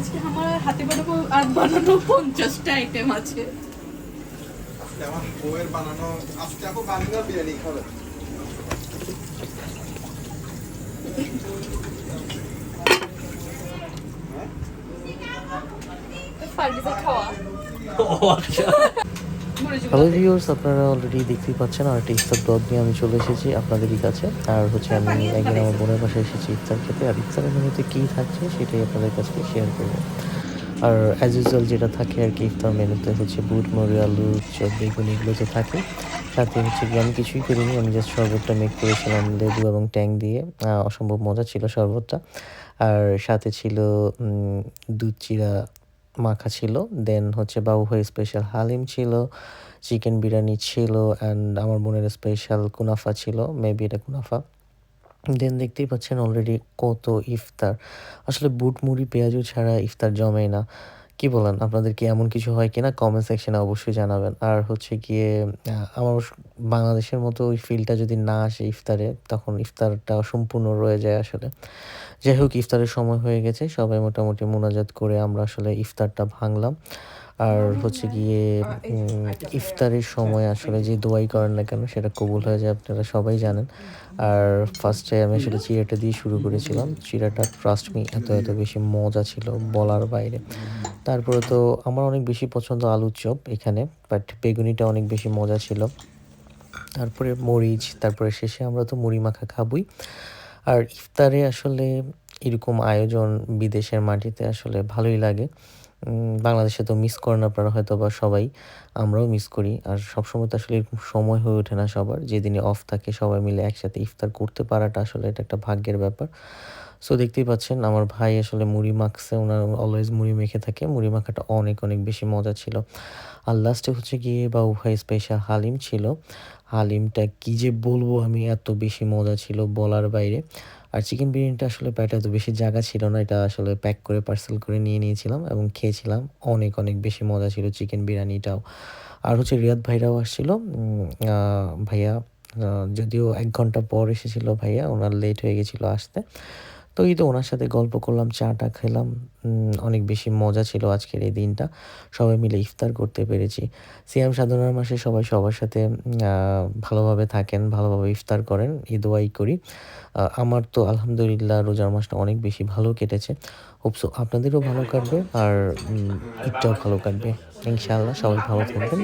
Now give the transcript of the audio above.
আজকে আমার হাতে বানাবো আর বানানো পঞ্চাশটা আইটেম আছে। আমার বউয়ের বানানো আজকে আপু বাংলা বিরিয়ানি খাবে। খাওয়া। আচ্ছা। হ্যালো ভিউয়ার্স আপনারা অলরেডি দেখতেই পাচ্ছেন আর একটা ইফতার ব্লগ নিয়ে আমি চলে এসেছি আপনাদেরই কাছে। আর হচ্ছে আমি একদিন আমার বোনের বাসায় এসেছি ইফতার খেতে। আর ইফতারের মেনুতে কী থাকছে সেটাই আপনাদের কাছে শেয়ার করব। আর অ্যাজ ইউজুয়াল যেটা থাকে আর কি, ইফতার মেনুতে হচ্ছে বুট মরি আলু, চপ, বেগুন, এগুলো তো থাকে। সাথে হচ্ছে কি, আমি কিছুই করিনি, আমি জাস্ট শরবতটা মেক করেছিলাম, লেবু এবং ট্যাং দিয়ে। অসম্ভব মজা ছিল শরবতটা। আর সাথে ছিল দুধ চিরা মাখা ছিল দেন হচ্ছে বাবু ভাই স্পেশাল হালিম ছিল চিকেন বিরিয়ানি ছিল অ্যান্ড আমার বোনের স্পেশাল কুনাফা ছিল মেবি এটা কুনাফা। দেন দেখতেই পাচ্ছেন অলরেডি কত ইফতার। আসলে বুট, মুড়ি পেঁয়াজু ছাড়া ইফতার জমে না। কি বলেন, আপনাদের কি এমন কিছু হয় কিনা? কমেন্ট সেকশনে অবশ্যই জানাবেন। আর হচ্ছে গিয়ে আমার বাংলাদেশের মতো ওই ফিলটা যদি না আসে ইফতারে, তখন ইফতারটা সম্পূর্ণ রয়ে যায় আসলে। যাই হোক, ইফতারের সময় হয়ে গেছে। সবাই মোটামুটি মোনাজাত করে আমরা আসলে ইফতারটা ভাঙলাম। আর হচ্ছে গিয়ে ইফতারের সময় আসলে যে দোয়াই করেন না কেন, সেটা কবুল হয়ে যায়, আপনারা সবাই জানেন। আর ফার্স্টে আমি আসলে চিরাটা দিয়ে শুরু করেছিলাম। চিড়াটা ট্রাস্ট মি এত এত বেশি মজা ছিল বলার বাইরে। তারপরে তো আমার অনেক বেশি পছন্দ আলুর চপ এখানে বাট বেগুনিটা অনেক বেশি মজা ছিল। তারপরে মরিচ, তারপরে শেষে আমরা তো মুড়ি মাখা খাবই। আর ইফতারে আসলে এরকম আয়োজন বিদেশের মাটিতে আসলে ভালোই লাগে। বাংলাদেশে তো মিস করেন আপনারা হয়তো বা সবাই, আমরাও মিস করি। আর সবসময় তো আসলে এরকম সময় হয়ে ওঠে না সবার। যেদিনে অফ থাকে সবাই মিলে একসাথে ইফতার করতে পারাটা আসলে এটা একটা ভাগ্যের ব্যাপার। সো দেখতেই পাচ্ছেন আমার ভাই আসলে মুড়ি মাখছে। ওনার অলওয়েজ মুড়ি মেখে থাকে। মুড়ি মাখাটা অনেক অনেক বেশি মজা ছিল। আর লাস্টে হচ্ছে গিয়ে বাবু ভাই স্পেশাল হালিম ছিল। হালিমটা কি যে বলব আমি, এত বেশি মজা ছিল বলার বাইরে। আর চিকেন বিরিয়ানিটা আসলে প্যাটে এত বেশি জায়গা ছিল না। এটা আসলে প্যাক করে পার্সেল করে নিয়ে নিয়েছিলাম এবং খেয়েছিলাম। অনেক অনেক বেশি মজা ছিল চিকেন বিরিয়ানিটাও। আর হচ্ছে রিয়াদ ভাইরাও আসছিল। ভাইয়া যদিও এক ঘণ্টা পর এসেছিল ভাইয়া, ওনার লেট হয়ে গেছিল আসতে। তো এই তো ওনার সাথে গল্প করলাম, চাটা খেলাম অনেক বেশি মজা ছিল আজকের এই দিনটা। সবাই মিলে ইফতার করতে পেরেছি। সিয়াম সাধনার মাসে সবাই সবার সাথে ভালোভাবে থাকেন, ভালোভাবে ইফতার করেন দোয়াই করি। আমার তো আলহামদুলিল্লাহ রোজার মাসটা অনেক বেশি ভালো কেটেছে। হোপসো আপনাদেরও ভালো কাটবে আর ঈদটাও ভালো কাটবে। ইনশাআল্লাহ সবাই ভালো থাকবেন।